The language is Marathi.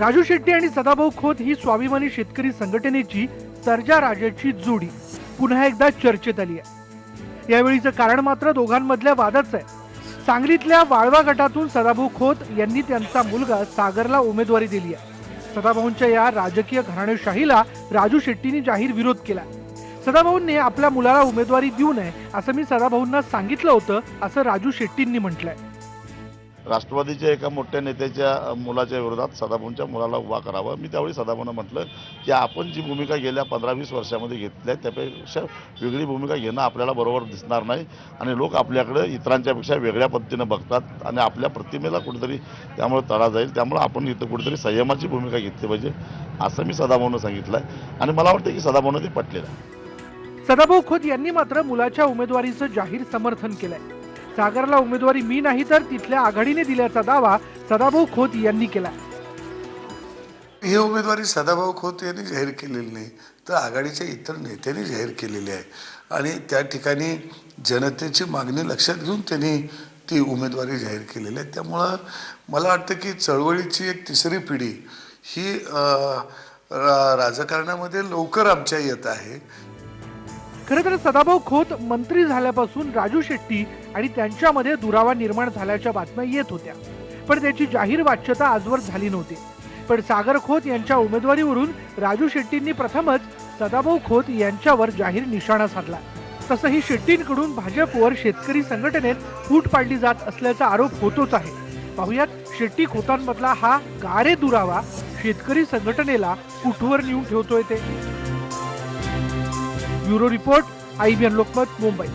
राजू शेट्टी आणि सदाभाऊ खोत ही स्वाभिमानी शेतकरी संघटनेची सर्जा राजाची जोडी पुन्हा एकदा चर्चेत आली आहे. यावेळीचं कारण मात्र दोघांमधल्या वादाचं आहे. सांगलीतल्या वाळवा गटातून सदाभाऊ खोत यांनी त्यांचा मुलगा सागरला उमेदवारी दिली आहे. सदाभाऊंच्या या राजकीय घराणेशाहीला राजू शेट्टींनी जाहीर विरोध केला. सदाभाऊंनी आपल्या मुलाला उमेदवारी देऊ नये असं मी सदाभाऊंना सांगितलं होतं असं राजू शेट्टींनी म्हटलंय. राष्ट्रवादीच्या एका मोठ्या नेत्याच्या मुलाच्या विरोधात सदाभाऊंच्या मुलाला उभा करावा. मी त्यावेळी सदाभाऊंना म्हटलं की आपण जी भूमिका गेल्या पंधरा वीस वर्षामध्ये घेतली आहे त्यापेक्षा वेगळी भूमिका घेणं आपल्याला बरोबर दिसणार नाही आणि लोक आपल्याकडे इतरांच्यापेक्षा वेगळ्या पद्धतीनं बघतात आणि आपल्या प्रतिमेला कुठेतरी त्यामुळे तडा जाईल. त्यामुळे आपण इथं कुठेतरी संयमाची भूमिका घेतली पाहिजे असं मी सदाभाऊनं सांगितलं आहे आणि मला वाटतं की सदाभाऊनं ते पटलेलं आहे. सदाभाऊ खोत यांनी मात्र मुलाच्या उमेदवारीचं जाहीर समर्थन केलंय. सागरला उमेदवारी मी नाही तर तिथल्या आघाडीने दिल्याचा दावा सदाभाऊ खोत यांनी केला. ही उमेदवारी सदाभाऊ खोत यांनी जाहीर केलेली नाही तर आघाडीच्या इतर नेत्यांनी जाहीर केलेली आहे. आणि त्या ठिकाणी जनतेची मागणी लक्षात घेऊन त्यांनी ती उमेदवारी जाहीर केलेली आहे. त्यामुळं मला वाटतं की चळवळीची एक तिसरी पिढी ही राजकारणामध्ये लवकर आमच्या येत आहे. खरं तर सदाभाऊ खोत मंत्री झाल्यापासून राजू शेट्टी आणि त्यांच्यामध्ये दुरावा निर्माण झाल्याच्या बातम्या येत होत्या. पण त्याची जाहीर वाच्यता आजवर झाली नव्हती. पण सागर खोत यांच्या उमेदवारीवरून राजू शेट्टींनी प्रथमच सदाभाऊ खोत यांच्यावर जाहीर निशाणा साधला. तसंही शेट्टींकडून भाजपवर शेतकरी संघटनेत फूट पाडली जात असल्याचा आरोप होतोच आहे. पाहुयात शेट्टी खोतांमधला हा गारे दुरावा शेतकरी संघटनेला कुठवर नेऊन ठेवतोय ते? Bureau report IBN Lokmat Mumbai.